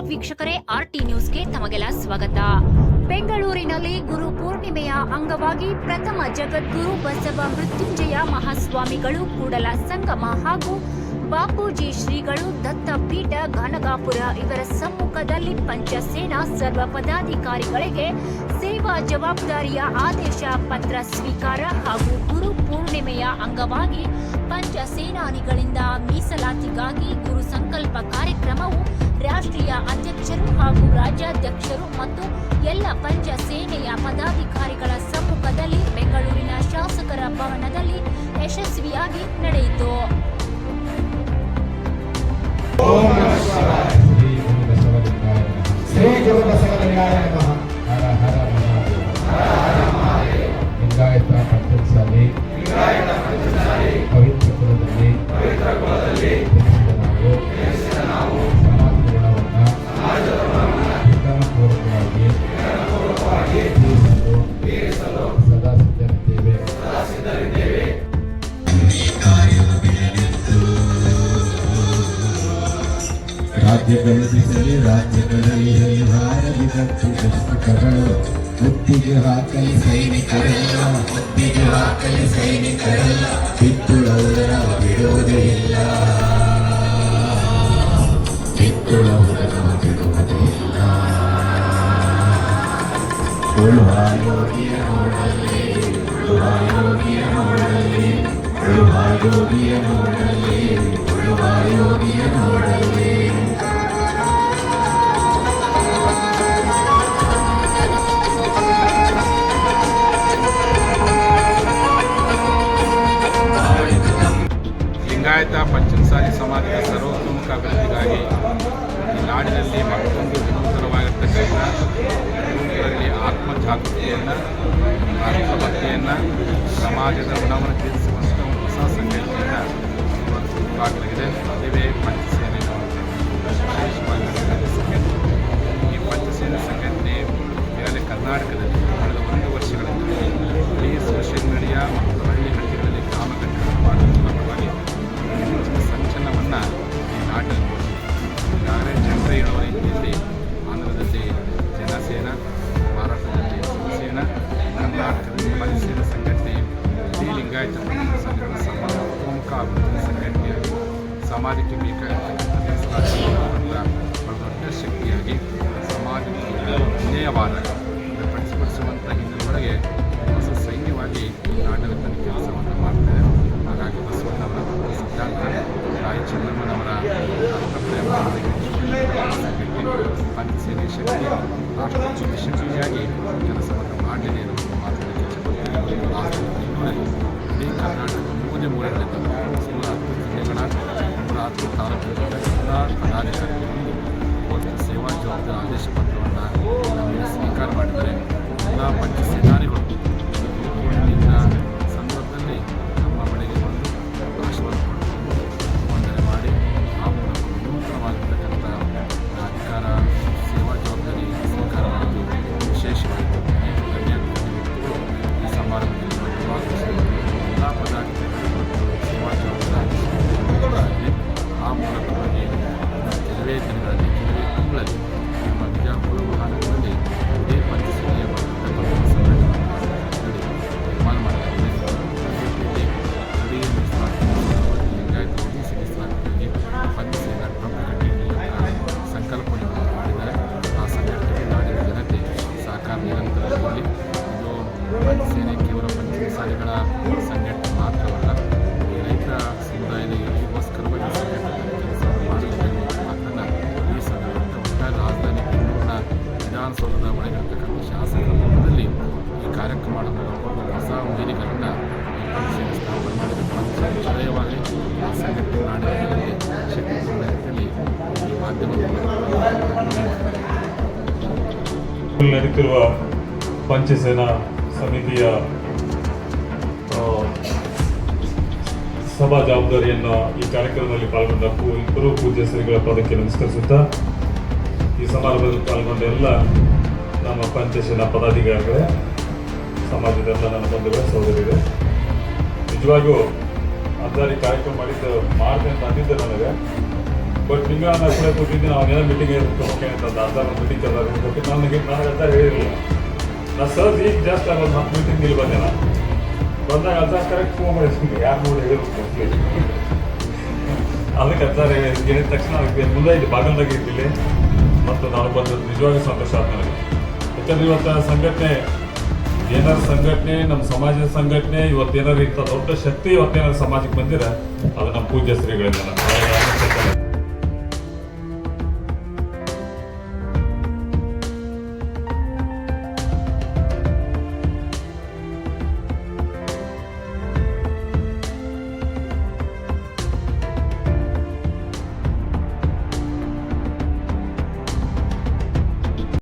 ವೀಕ್ಷಕರೇ, R T ನ್ಯೂಸ್ಗೆ ತಮಗೆಲ್ಲ ಸ್ವಾಗತ. ಬೆಂಗಳೂರಿನಲ್ಲಿ ಗುರು ಪೂರ್ಣಿಮೆಯ ಅಂಗವಾಗಿ ಪ್ರಥಮ ಜಗದ್ಗುರು ಬಸವ ಮೃತ್ಯುಂಜಯ ಮಹಾಸ್ವಾಮಿಗಳು, ಕೂಡಲ ಸಂಗಮ ಹಾಗೂ ಬಾಪೂಜಿ ಶ್ರೀಗಳು, ದತ್ತಪೀಠ, ಘನಗಾಪುರ ಇವರ ಸಮ್ಮುಖದಲ್ಲಿ ಪಂಚಸೇನಾ ಸರ್ವ ಪದಾಧಿಕಾರಿಗಳಿಗೆ ಸೇವಾ ಜವಾಬ್ದಾರಿಯ ಆದೇಶ ಪತ್ರ ಸ್ವೀಕಾರ ಹಾಗೂ ಗುರು ಪಂಚ ಸೇನಾನಿಗಳಿಂದ ಮೀಸಲಾತಿಗಾಗಿ ಗುರು ಸಂಕಲ್ಪ ಕಾರ್ಯಕ್ರಮವು ರಾಷ್ಟ್ರೀಯ ಅಧ್ಯಕ್ಷರು ಹಾಗೂ ರಾಜ್ಯಾಧ್ಯಕ್ಷರು ಮತ್ತು ಎಲ್ಲ ಪಂಚ ಸೇನೆಯ ಪದಾಧಿಕಾರಿಗಳ ಸಮ್ಮುಖದಲ್ಲಿ ಬೆಂಗಳೂರಿನ ಶಾಸಕರ ಭವನದಲ್ಲಿ ಯಶಸ್ವಿಯಾಗಿ ನಡೆಯಿತು. ಜನಿಸಿದ ನಾವು ಸಮಾಜ ಗುಣವನ್ನು ವಿಧಾನಪೂರ್ವಕವಾಗಿ ತೀರಿಸಲು ಸದಾ ಸಿದ್ಧರಿದ್ದೇವೆ ರಾಜ್ಯ ಬೆಳೆಸಿಸಲಿ ರಾಜ್ಯಗಳಲ್ಲಿ ಹಾರಲಿದತ್ತು ಶಸ್ತ್ರಗಳು ಮುತ್ತಿಗೆ ಹಾಕಲಿ ಸೈನಿಕರೆಲ್ಲ ಮುತ್ತಿಗೆ ಹಾಕಲಿ ಸೈನಿಕರೆಲ್ಲ ಕಿತ್ತುಳವುದರ ಬಿಡುವುದೇ ಇಲ್ಲ ಕಿತ್ತುಳವುದರ ಬಿಡುವುದೇ ಇಲ್ಲ ಉಳುವ ಯೋಗಿಯ ನೋಡಲಿ ಉಳುವ ಆತ್ಮಜಾಗೃತಿಯನ್ನು ರಾಷ್ಟ್ರಭಕ್ತಿಯನ್ನು ಸಮಾಜದ ಗುಣವನ್ನು ತಿಳಿಸುವಂಥ ಹೊಸ ಸಂಘಟನೆಯನ್ನು ಇವತ್ತು ಶುರುವಾಗಲಿದೆ ಇವೇ ಪಂಚಸೇನೆ ವಿಶೇಷವಾಗಿ ಸಮಾಜಕ್ಕೆ ಬೇಕಾಗಿರ್ತಕ್ಕಂಥ ಶಕ್ತಿಯಾಗಿ ಸಮಾಜಕ್ಕೆ ಅನ್ಯಾಯವಾದ ಹಿನ್ನೆಲೆಯೊಳಗೆ ಹೊಸ ಸೈನ್ಯವಾಗಿ ಆಡಳಿತ ಕೆಲಸವನ್ನು ಮಾಡ್ತಾರೆ ಹಾಗಾಗಿ ಬಸವಣ್ಣವರ ಸಿದ್ಧಾಂತ, ತಾಯಿ ಚೆನ್ನಮ್ಮನವರ ಪ್ರೇಮ ಪಂಚಸೇನೆ ಶಕ್ತಿ ರಾಷ್ಟ್ರೋತ್ಸವ ಎಲ್ಲ ಪದಾಧಿಕಾರಿಗಳು ಒಂದು ಸೇವಾ ಜವಾಬ್ದಾರಿ ಆದೇಶ ಪತ್ರವನ್ನು ನಮಗೆ ಸ್ವೀಕಾರ ಮಾಡಿದರೆ ಎಲ್ಲ ಪಂಚ problem. ಶಾಸಕರ ಭವನದಲ್ಲಿ ಈ ಕಾರ್ಯಕ್ರಮ ಹೊಸ ಪಂಚಸೇನೆ ಸ್ಥಾಪನೆ ಮಾಡಿದ ಜಯವಾಗಲಿ ಆ ಸಂಘಟನೆ ನಾಡಿನ ಶಕ್ತಿ ಈ ಮಾಧ್ಯಮದ ಮೂಲಕ ನಡೀತಿರುವ ಪಂಚಸೇನಾ ಸಮಿತಿಯ ಆ, ಸಭಾ ಜವಾಬ್ದಾರಿಯನ್ನು ಈ ಕಾರ್ಯಕ್ರಮದಲ್ಲಿ ಪಾಲ್ಗೊಂಡ ಇಬ್ಬರು ಪೂಜ್ಯ ಶ್ರೀಗಳ ಪದಕ್ಕೆ ನಮಸ್ಕರಿಸುತ್ತಾ ಈ ಸಮಾರಂಭದಲ್ಲಿ ಪಾಲ್ಗೊಂಡ ಎಲ್ಲ ನಮ್ಮ ಪಂಚಶೀಲ ಪದಾಧಿಕಾರಿಗಳೇ ಸಮಾಜದ ನನ್ನ ಬಂಧುಗಳ ಸಹೋದರಿಗೆ ನಿಜವಾಗೂ ಅದಾರಿ ಕಾರ್ಯಕ್ರಮ ಮಾಡಿದ್ದು ಮಾಡಿದೆ ಅಂತ ಅಂದಿದ್ದೆ ನನಗೆ. ಬಟ್ ನಿಂಗ ನಾನು ಕೂಡ ಕೂತಿದ್ದೀನಿ ಅವನ್ನೆಲ್ಲ ಮೀಟಿಂಗ್ ಓಕೆ ಅಂತ ಅದಾರ ಮೀಟಿಂಗ್ ಎಲ್ಲ ಬಟ್ ನನಗೆ ನನಗೆ ಅಂತ ಹೇಳಿರಲಿಲ್ಲ ನಾನು ಸರ್ ಈಗ ಜಾಸ್ತಿ ಆಗೋದು ನಾನು ಮೀಟಿಂಗ್ ಇಲ್ಲಿ ಬಂದೆ ನಾನು. ಬಂದಾಗ ಅದ ಕರೆಕ್ಟ್ ಫೋನ್ ಮಾಡಿಸ್ತೀನಿ. ಯಾರು ನೋಡಿ ಹೇಳಿರ್ಬೇಕು ಅದಕ್ಕೆ ಅದಾರ ಹೇಳಿದ ತಕ್ಷಣ ಮುಂದೆ ಇಲ್ಲಿ ಬಾಗಲ್ದಾಗ ಇದ್ದಿಲ್ಲ ಮತ್ತು ನಾನು ಬಂದದ್ದು ನಿಜವಾಗಿ ಸಂತೋಷ ಆಯ್ತು ನನಗೆ. ಯಾಕಂದ್ರೆ ಇವತ್ತು ಸಂಘಟನೆ ಏನಾರು ಸಂಘಟನೆ, ನಮ್ಮ ಸಮಾಜದ ಸಂಘಟನೆ ಇವತ್ತೇನಾರು ಇಂಥ ದೊಡ್ಡ ಶಕ್ತಿ ಇವತ್ತೇನಾರು ಸಮಾಜಕ್ಕೆ ಬಂದಿರ ಅದು ನಮ್ಮ ಪೂಜ್ಯ ಶ್ರೀಗಳಿಂದ